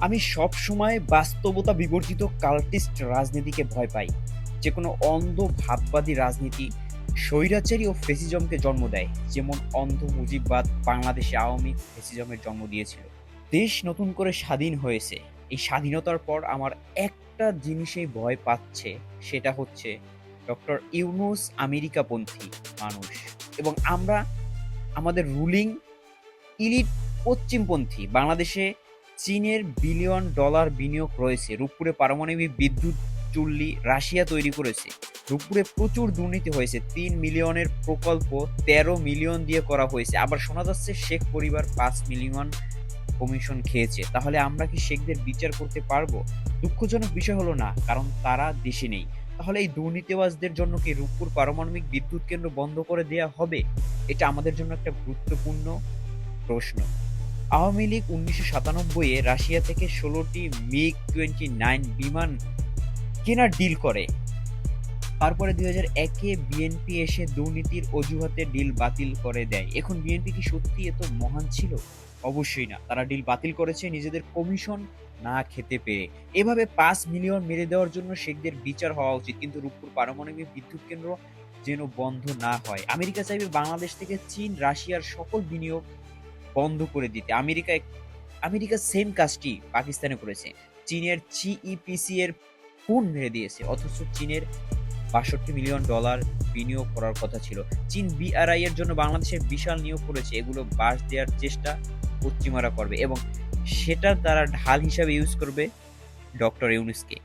আমি সব সময় বাস্তবতা বিবর্জিত কাল্টিস্ট রাজনীতিকে ভয় পাই। যে কোনো অন্ধ ভাববাদী রাজনীতি স্বৈরাচারী ও ফেসিজমকে জন্ম দেয়, যেমন অন্ধ মুজিববাদ বাংলাদেশে আওয়ামী ফেসিজমের জন্ম দিয়েছিল। দেশ নতুন করে স্বাধীন হয়েছে। এই স্বাধীনতার পর আমার একটা জিনিসেই ভয় পাচ্ছে, সেটা হচ্ছে ডক্টর ইউনুস আমেরিকাপন্থী মানুষ। এবং আমরা আমাদের রুলিং ইলিট পশ্চিমপন্থী, বাংলাদেশে চীনের বিলিয়ন ডলার বিনিয়োগ রয়েছে। রূপপুরে পারমাণবিক বিদ্যুৎ চুল্লি রাশিয়া তৈরি করেছে। রূপপুরে প্রচুর দুর্নীতি হয়েছে। তিন মিলিয়নের প্রকল্প তেরো মিলিয়ন দিয়ে করা হয়েছে। আবার শোনা যাচ্ছে, শেখ পরিবার পাঁচ মিলিয়ন কমিশন খেয়েছে। তাহলে আমরা কি শেখদের বিচার করতে পারব? দুঃখজনক বিষয় হলো না, কারণ তারা দেশে নেই। তাহলে এই দুর্নীতিবাজদের জন্য কি রূপপুর পারমাণবিক বিদ্যুৎ কেন্দ্র বন্ধ করে দেয়া হবে? এটা আমাদের জন্য একটা গুরুত্বপূর্ণ প্রশ্ন। আওয়ামী লীগ উনিশশো সাতানব্বইয়ে রাশিয়া থেকে ষোলোটি মিগ টোয়েন্টি নাইন বিমান কেনার ডিল করে। তারপরে দুই হাজার একে বিএনপি এসে দুর্নীতির অজুহাতে ডিল বাতিল করে দেয়। এখন বিএনপি কি সত্যি এত মহান ছিল? অবশ্যই না। তারা ডিল বাতিল করেছে নিজেদের কমিশন না খেতে পেরে। এভাবে পাঁচ মিলিয়ন মেরে দেওয়ার জন্য শেখদের বিচার হওয়া উচিত। কিন্তু রূপপুর পারমাণবিক বিদ্যুৎ কেন্দ্র যেন বন্ধ না হয়। আমেরিকা চাইবে বাংলাদেশ থেকে চীন, রাশিয়ার সকল বিনিয়োগ বন্ধ করে দিতে। আমেরিকা আমেরিকা সেম কাজটি পাকিস্তানে করেছে। চীনের জিইপিসি এর ফোন মেরে দিয়েছে, অথচ চীনের বাষট্টি মিলিয়ন ডলার বিনিয়োগ করার কথা ছিল। চীন বিআরআই এর জন্য বাংলাদেশের বিশাল নিয়োগ করেছে, এগুলো বাস দেওয়ার চেষ্টা পশ্চিমারা করবে এবং সেটার দ্বারা ঢাল হিসাবে ইউজ করবে ডক্টর ইউনুসকে।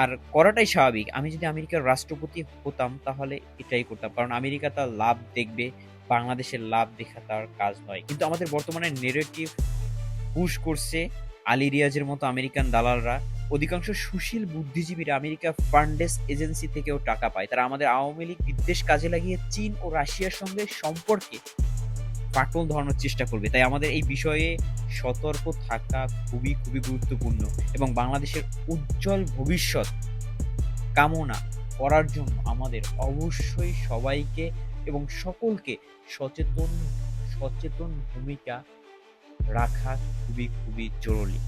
আর করাটাই স্বাভাবিক, আমি যদি আমেরিকার রাষ্ট্রপতি হতাম তাহলে এটাই করতাম, কারণ আমেরিকা তার লাভ দেখবে বাংলাদেশের লাভ দেখা তার কাজ নয় কিন্তু আমাদের বর্তমানে নেগেটিভ পুশ করছে আলী রিয়াজের মতো আমেরিকান দালালরা। অধিকাংশ সুশীল বুদ্ধিজীবীরা আমেরিকা ফান্ডেস এজেন্সি থেকেও টাকা পায়। তারা আমাদের আওয়ামী লীগ বিদ্বেষ কাজে লাগিয়ে চীন ও রাশিয়ার সঙ্গে সম্পর্কে ফাটল ধরানোর চেষ্টা করবে। তাই আমাদের এই বিষয়ে সতর্ক থাকা খুবই খুবই গুরুত্বপূর্ণ এবং বাংলাদেশের উজ্জ্বল ভবিষ্যৎ কামনা করার জন্য আমাদের অবশ্যই সবাইকে এবং সকলকে সচেতন সচেতন ভূমিকা রাখা খুবই খুবই জরুরি।